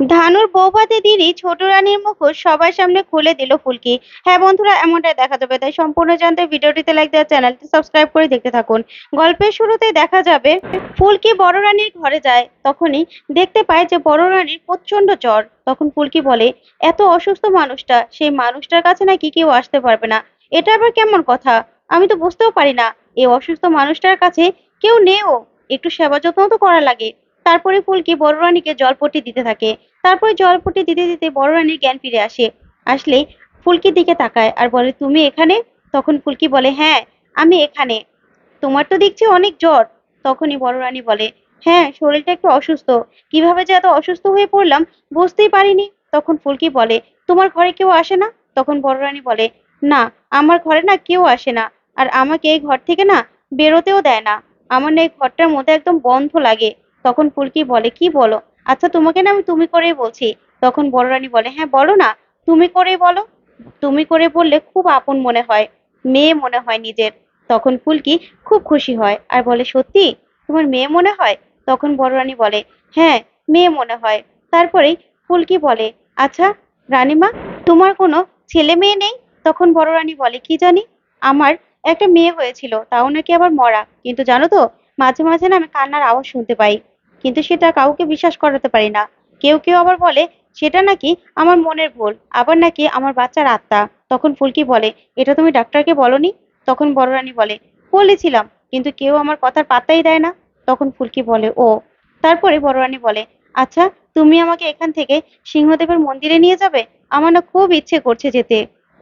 ধানুর বৌভাতে দিদি, ছোট রানীর মুখোশ সবার সামনে খুলে দিল ফুলকি। হ্যাঁ বন্ধুরা, এমনটাই দেখা যাবে। তাই সম্পূর্ণ জানতে ভিডিওটিতে লাইক দেওয়ার চ্যানেলটি সাবস্ক্রাইব করে দেখতে থাকুন। গল্পের শুরুতে দেখা যাবে, ফুলকি বড় রানীর ঘরে যায়, তখনই দেখতে পায় যে বড় রানীর প্রচণ্ড জ্বর। তখন ফুলকি বলে, এত অসুস্থ মানুষটা, সেই মানুষটার কাছে নাকি কেউ আসতে পারবে না। এটা আবার কেমন কথা? আমি তো বুঝতেও পারি না। এই অসুস্থ মানুষটার কাছে কেউ নেও একটু সেবা যত্ন তো করা লাগে। তারপরে ফুলকি বড় রানীকে জলপট্টি দিতে থাকে। তারপরে জলপট্টি দিতে দিতে বড় রানীর জ্ঞান ফিরে আসে। আসলে ফুলকির দিকে তাকায় আর বলে, তুমি এখানে? তখন ফুলকি বলে হ্যাঁ আমি এখানে। তোমার তো দেখছি অনেক জ্বর। তখনই বড় রানী বলে হ্যাঁ শরীরটা একটু অসুস্থ। কীভাবে যে এত অসুস্থ হয়ে পড়লাম বুঝতেই পারিনি। তখন ফুলকি বলে, তোমার ঘরে কেউ আসে না? তখন বড় রানী বলে, না, আমার ঘরে না কেউ আসে না। আর আমাকে এই ঘর থেকে না বেরোতেও দেয় না। আমার না এই ঘরটার মধ্যে একদম বন্ধ লাগে। তখন ফুলকি বলে, কি বলো? আচ্ছা তোমাকে না আমি তুমি করেই বলছি। তখন বড় রানী বলে হ্যাঁ বলো না, তুমি করেই বলো। তুমি করে বললে খুব আপন মনে হয়, মেয়ে মনে হয় নিজের। তখন ফুলকি খুব খুশি হয় আর বলে, সত্যি? তোমার মেয়ে মনে হয়? তখন বড় রানী বলে হ্যাঁ মেয়ে মনে হয়। তারপরেই ফুলকি বলে আচ্ছা রানীমা, তোমার কোনো ছেলে মেয়ে নেই? তখন বড় রানী বলে, কি জানি? আমার একটা মেয়ে হয়েছিল, তাও নাকি আবার মরা। কিন্তু জানো তো, মাঝে মাঝে না আমি কান্নার আওয়াজ শুনতে পাই। কিন্তু সেটা কাউকে বিশ্বাস করাতে পারি না। কেউ কেউ আবার বলে, সেটা নাকি আমার মনের ভুল, আবার নাকি আমার বাচ্চার আত্মা। তখন ফুলকি বলে, এটা তুমি ডাক্তারকে বলনি? তখন বড় রানী বলে, বলেছিলাম, কিন্তু কেউ আমার কথার পাত্তাই দেয় না। তখন ফুলকি বলে, ও। তারপরে বড় রানী বলে আচ্ছা তুমি আমাকে এখান থেকে সিংহদেবের মন্দিরে নিয়ে যাবে? আমার না খুব ইচ্ছে করছে যেতে।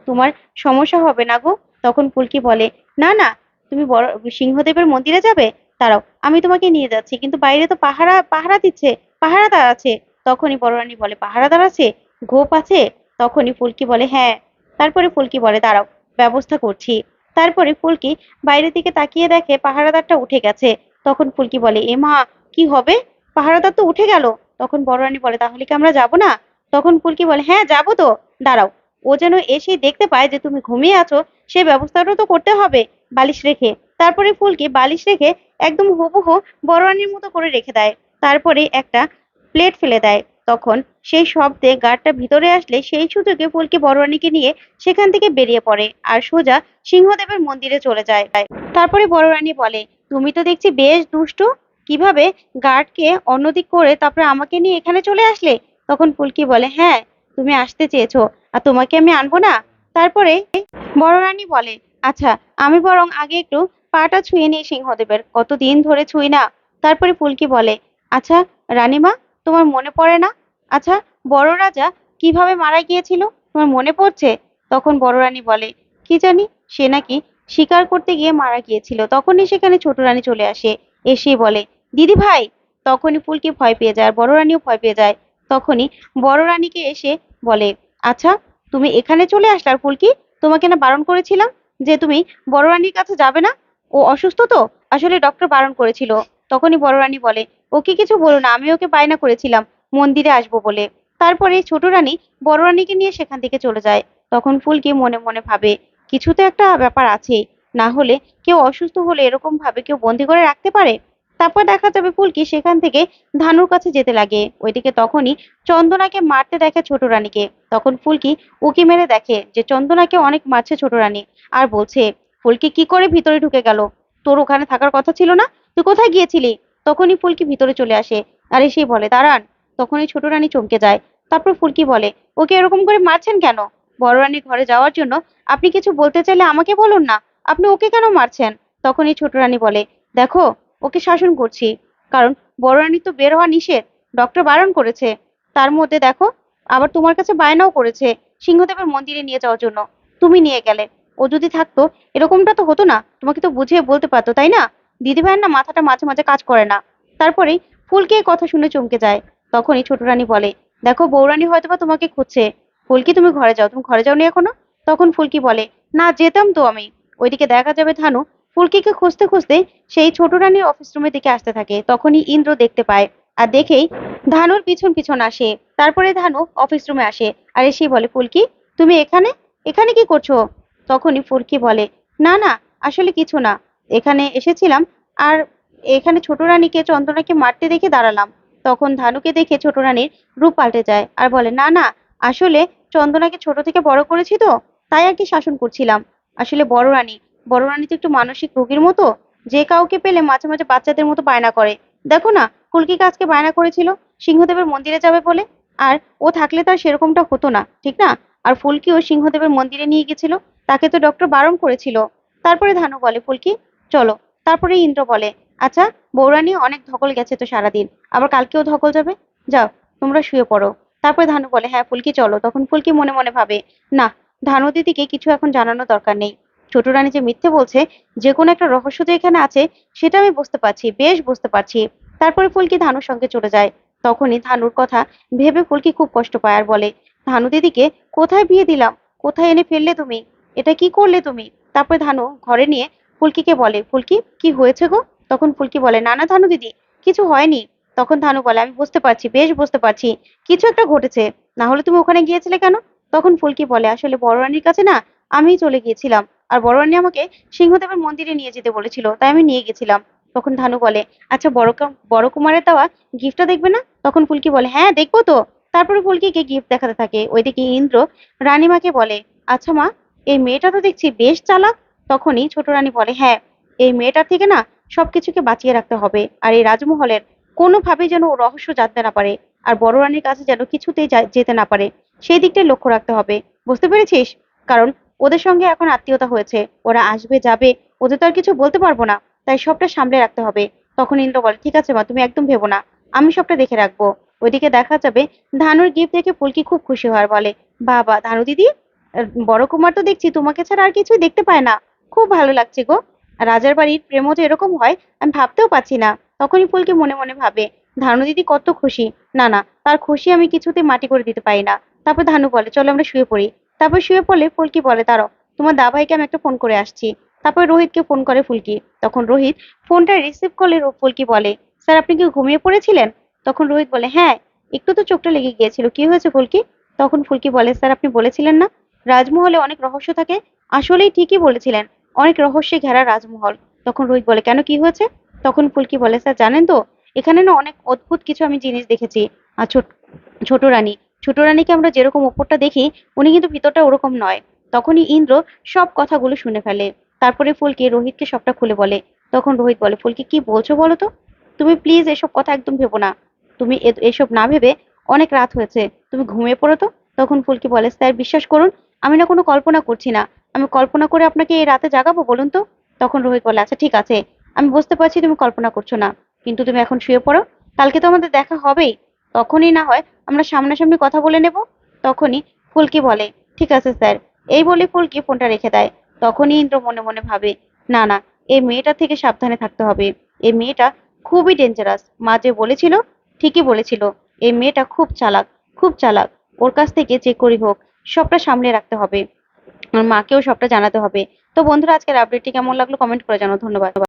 তোমার সমস্যা হবে না গো? তখন ফুলকি বলে, না না, তুমি বড়, সিংহদেবের মন্দিরে যাবে? দাঁড়াও, আমি তোমাকে নিয়ে যাচ্ছি, কিন্তু বাইরে তো পাহারা পাহারা দিচ্ছে, পাহারাদার আছে। তখনই বড় রানী বলে, পাহারাদার আছে? গোপ আছে? তখনই ফুলকি বলে হ্যাঁ। তারপরে ফুলকি বলে, দাঁড়াও, ব্যবস্থা করছি। তারপরে ফুলকি বাইরের দিকে তাকিয়ে দেখে পাহারাদারটা উঠে গেছে। তখন ফুলকি বলে, এ মা, কি হবে? পাহারাদার তো উঠে গেল। তখন বড় রানী বলে, তাহলে কি আমরা যাব না? তখন ফুলকি বলে হ্যাঁ যাব তো। দাঁড়াও, ও যেন এসেই দেখতে পায় যে তুমি ঘুমিয়ে আছো সেই ব্যবস্থাটাও তো করতে হবে, বালিশ রেখে। তারপরে ফুলকে বালিশ রেখে একদম হুবহু বড় রানীর মতো করে রেখে দেয়। তারপরে একটা প্লেট ফেলে দেয়। তখন সেই শব্দে গার্ডটা ভিতরে আসলে সেই সুযোগে ফুলকে বড় নিয়ে সেখান থেকে বেরিয়ে পড়ে আর সোজা সিংহদেবের মন্দিরে চলে যায়। তারপরে বড়রানী বলে, তুমি তো দেখছি বেশ দুষ্টু। কীভাবে গার্ডকে অন্যদিক করে তারপরে আমাকে নিয়ে এখানে চলে আসলে? তখন ফুলকি বলে হ্যাঁ তুমি আসতে চেয়েছো। আর তোমাকে আমি আনব না? তারপরে বড় বলে আচ্ছা আমি বরং আগে একটু পাটা ছুঁয়ে নিই সিংহদেবের। কতদিন ধরে ছুঁই না। তারপরে ফুলকি বলে আচ্ছা রানীমা, তোমার মনে পড়ে না? আচ্ছা বড় রাজা কীভাবে মারা গিয়েছিল? তোমার মনে পড়ছে? তখন বড় রানী বলে, কি জানি, সে নাকি শিকার করতে গিয়ে মারা গিয়েছিল। তখনই সেখানে ছোট রানী চলে আসে। এসে বলে, দিদি ভাই! তখনই ফুলকি ভয় পেয়ে যায় আর বড় রানীও ভয় পেয়ে যায়। তখনই বড় রানীকে এসে বলে আচ্ছা তুমি এখানে চলে আসলে আর ফুলকি? তোমাকে না বারণ করেছিলাম? যে তুমি বড় রানীর কাছে যাবে না? ও অসুস্থ তো? আসলে ডক্টর বারণ করেছিল। তখনই বড় রানী বলে, ওকে কিছু বলো না, আমি ওকে বায়না করেছিলাম, মন্দিরে আসব বলে। তারপরে ছোট রানী বড় রানীকে নিয়ে সেখান থেকে চলে যায়। তখন ফুলকি মনে মনে ভাবে, কিছু তো একটা ব্যাপার আছে, না হলে কেউ অসুস্থ হলে এরকম ভাবে কেউ বন্দি করে রাখতে পারে? তারপর দেখা যাবে ফুলকি সেখান থেকে ধানুর কাছে যেতে লাগে। ওইদিকে তখনই চন্দনাকে মারতে দেখে ছোট রানীকে। তখন ফুলকি উকি মেরে দেখে যে চন্দনাকে অনেক মারছে ছোট রানী আর বলছে, ফুলকি, কি করে ভিতরে ঢুকে গেল? তোর ওখানে থাকার কথা ছিল না? তুই কোথায় গিয়েছিলি? তখনই ফুলকি ভিতরে চলে আসে। আর এসেই বলে, দাঁড়ান। তখনই ছোট রানী চমকে যায়। তারপর ফুলকি বলে, ওকে এরকম করে মারছেন কেন? বড় রানীর ঘরে যাওয়ার জন্য আপনি কিছু বলতে চাইলে আমাকে বলুন না। আপনি ওকে কেন মারছেন? তখনই ছোট রানী বলে, দেখো ওকে শাসন করছি। কারণ বড় রানী তো বের হওয়া নিষেধ। ডক্টর বারণ করেছে। তার মধ্যে দেখো, আবার তোমার কাছে বায়নাও করেছে সিংহদেবের মন্দিরে নিয়ে যাওয়ার জন্য। তুমি নিয়ে গেলে। ও যদি থাকতো, এরকমটা তো হতো না। তোমাকে তো বুঝিয়ে বলতে পারতো, তাই না? দিদি ভাইয়ের না মাথাটা মাঝে মাঝে কাজ করে না। তারপরেই ফুলকি কথা শুনে চমকে যায়। তখনই ছোট রানী বলে, দেখো, বৌরানী হয়তোবা তোমাকে খুঁজছে। ফুলকি, তুমি ঘরে যাও। তুমি ঘরে যাওনি এখনও? তখন ফুলকি বলে, না, যেতাম তো আমি। ওইদিকে দেখা যাবে, ধানু। ফুলকিকে খুঁজতে খুঁজতে সেই ছোট রানীর অফিস রুমের দিকে আসতে থাকে। তখনই ইন্দ্র দেখতে পায় আর দেখেই ধানুর পিছন পিছন আসে। তারপরে ধানু অফিস রুমে আসে আর এসে বলে, ফুলকি, তুমি এখানে? এখানে কি করছ? তখনই ফুলকি বলে, না না, আসলে কিছু না। এখানে এসেছিলাম আর এখানে ছোট রানীকে, চন্দনাকে মারতে দেখে দাঁড়ালাম। তখন ধানুকে দেখে ছোট রানীর রূপ পাল্টে যায় আর বলে, না না, আসলে চন্দনাকে ছোট থেকে বড় করেছি তো, তাই আর কি শাসন করছিলাম। আসলে বড় রানী বড় রানী তো একটু মানসিক রোগীর মতো, যে কাউকে পেলে মাঝে মাঝে বাচ্চাদের মতো বায়না করে। দেখো না ফুলকিকে আজকে বায়না করেছিল? সিংহদেবের মন্দিরে যাবে বলে? আর ও থাকলে তো আর সেরকমটা হতো না, ঠিক না? আর ফুলকিও সিংহদেবের মন্দিরে নিয়ে গেছিল, তাকে তো ডক্টর বারণ করেছিল। তারপরে ধানু বলে, ফুলকি, চলো। তারপরে ইন্দ্র বলে আচ্ছা বৌরানী অনেক ধকল গেছে তো সারাদিন, আবার কালকেও ধকল যাবে? যাও, তোমরা শুয়ে পড়ো। তারপরে ধানু বলে হ্যাঁ ফুলকি, চলো। তখন ফুলকি মনে মনে ভাবে, না, ধানু দিদিকে কিছু এখন জানানোর দরকার নেই। ছোট রানী যে মিথ্যে বলছে, যে কোনো একটা রহস্য যে এখানে আছে, সেটা আমি বুঝতে পারছি, বেশ বুঝতে পারছি। তারপরে ফুলকি ধানুর সঙ্গে চলে যায়। তখনই ধানুর কথা ভেবে ফুলকি খুব কষ্ট পায় আর বলে, ধানু দিদিকে, কোথায় বিয়ে দিলাম? কোথায় এনে ফেললে তুমি? এটা কি করলে তুমি? তারপরে ধানু ঘরে নিয়ে ফুলকিকে বলে, ফুলকি, কি হয়েছে গো? তখন ফুলকি বলে, না না, ধানু দিদি, কিছু হয়নি। তখন ধানু বলে, আমি বুঝতে পারছি, বেশ বুঝতে পারছি। কিছু একটা ঘটেছে। না হলে তুমি ওখানে গিয়েছিলে কেন? তখন ফুলকি বলে, আসলে বড় রানীর কাছে না, আমিই চলে গিয়েছিলাম। আর বড় রানী আমাকে সিংহদেবের মন্দিরে নিয়ে যেতে বলেছিল, তাই আমি নিয়ে গেছিলাম। তখন ধানু বলে আচ্ছা বড় বড় কুমারের দেওয়া গিফটটা দেখবে না? তখন ফুলকি বলে হ্যাঁ দেখব তো। তারপরে ফুলকিকে গিফট দেখাতে থাকে। ওইদিকে ইন্দ্র রানীমাকে বলে আচ্ছা মা, এই মেয়েটা তো দেখছি বেশ চালাক। তখনই ছোট রানী বলে হ্যাঁ এই মেয়েটার থেকে না সবকিছুকে বাঁচিয়ে রাখতে হবে, আর এই রাজমহলের কোনোভাবেই যেন ও রহস্য জানতে না পারে, আর বড় রানীর কাছে যেন কিছুতেই যেতে না পারে। সেই দিকটাই লক্ষ্য রাখতে হবে। বুঝতে পেরেছিস? কারণ ওদের সঙ্গে এখন আত্মীয়তা হয়েছে। ওরা আসবে, যাবে, ওদের তো আর কিছু বলতে পারব না। তাই সবটা সামলে রাখতে হবে। তখন ইন্দ্র বলে, ঠিক আছে মা, তুমি একদম ভেবো না। আমি সবটা দেখে রাখব। ওইদিকে দেখা যাবে, ধানুর গিফট দেখে ফুলকি খুব খুশি আর বলে, বাবা, ধানু দিদি বড় কুমার তো দেখছি, তোমাকে ছাড়া আর কিছুই দেখতে পায় না। খুব ভালো লাগছে গো। রাজার বাড়ির প্রেমও যে এরকম হয়, আমি ভাবতেও পারছি না। তখনই ফুলকি মনে মনে ভাবে, ধানু দিদি কত খুশি। না না, তার খুশি আমি কিছুতে মাটি করে দিতে পারি না। তারপর ধানু বলে, চলো আমরা শুয়ে পড়ি। তারপর শুয়ে পড়লে ফুলকি বলে, দাঁড়াও, তোমার দাভাইকে আমি একটা ফোন করে আসছি। তারপর রোহিতকে ফোন করে ফুলকি। তখন রোহিত ফোনটা রিসিভ করলে ফুলকি বলে, স্যার, আপনি কি ঘুমিয়ে পড়েছিলেন? তখন রোহিত বলে হ্যাঁ একটু তো চোখটা লেগে গিয়েছিল। কি হয়েছে ফুলকি? তখন ফুলকি বলে, স্যার, আপনি বলেছিলেন না, রাজমহলে অনেক রহস্য থাকে। আসলেই ঠিকই বলেছিলেন, অনেক রহস্যে ঘেরা রাজমহল। তখন রোহিত বলে, কেন, কি হয়েছে? তখন ফুলকি বলে, স্যার, জানেন তো, এখানে না অনেক অদ্ভুত কিছু আমি জিনিস দেখেছি আর ছোট ছোট রানী। ছোট রানীকে আমরা যেরকম উপরটা দেখি, উনি কিন্তু ভিতরটা ওরকম নয়। তখনই ইন্দ্র সব কথাগুলো শুনে ফেলে। তারপরে ফুলকি, রোহিতকে সবটা খুলে বলে। তখন রোহিত বলে, ফুলকি, কি বলছো বলো তো? তুমি প্লিজ এসব কথা একদম ভেবো না। তুমি এসব না ভেবে অনেক রাত হয়েছে। তুমি ঘুমিয়ে পড়ো তো? তখন ফুলকি বলে, স্যার, বিশ্বাস করুন, আমি না কোনো কল্পনা করছি না। আমি কল্পনা করে আপনাকে এই রাতে জাগাবো, বলুন তো? তখন রোহিত বলে আচ্ছা ঠিক আছে। আমি বুঝতে পারছি তুমি কল্পনা করছ না। কিন্তু তুমি এখন শুয়ে পড়ো। কালকে তো আমাদের দেখা হবেই। তখনই না হয় আমরা সামনাসামনি কথা বলে নেব, তখনই ফুলকি বলে, ঠিক আছে স্যার। এই বলে ফুলকি ফোনটা রেখে দেয়। তখনই ইন্দ্র মনে মনে ভাবে, না না, এই মেয়েটা থেকে সাবধানে থাকতে হবে। এই মেয়েটা খুবই ডেঞ্জারাস মা যে বলেছিল, ঠিকই বলেছিল। এই মেয়েটা খুব চালাক খুব চালাক। ওর কাছ থেকে যে করি হোক, সবটা সামলে রাখতে হবে। আর মাকেও সবটা জানাতে হবে। তো বন্ধুরা, আজকের আপডেটটি কেমন লাগল? কমেন্ট করে জানাও। ধন্যবাদ।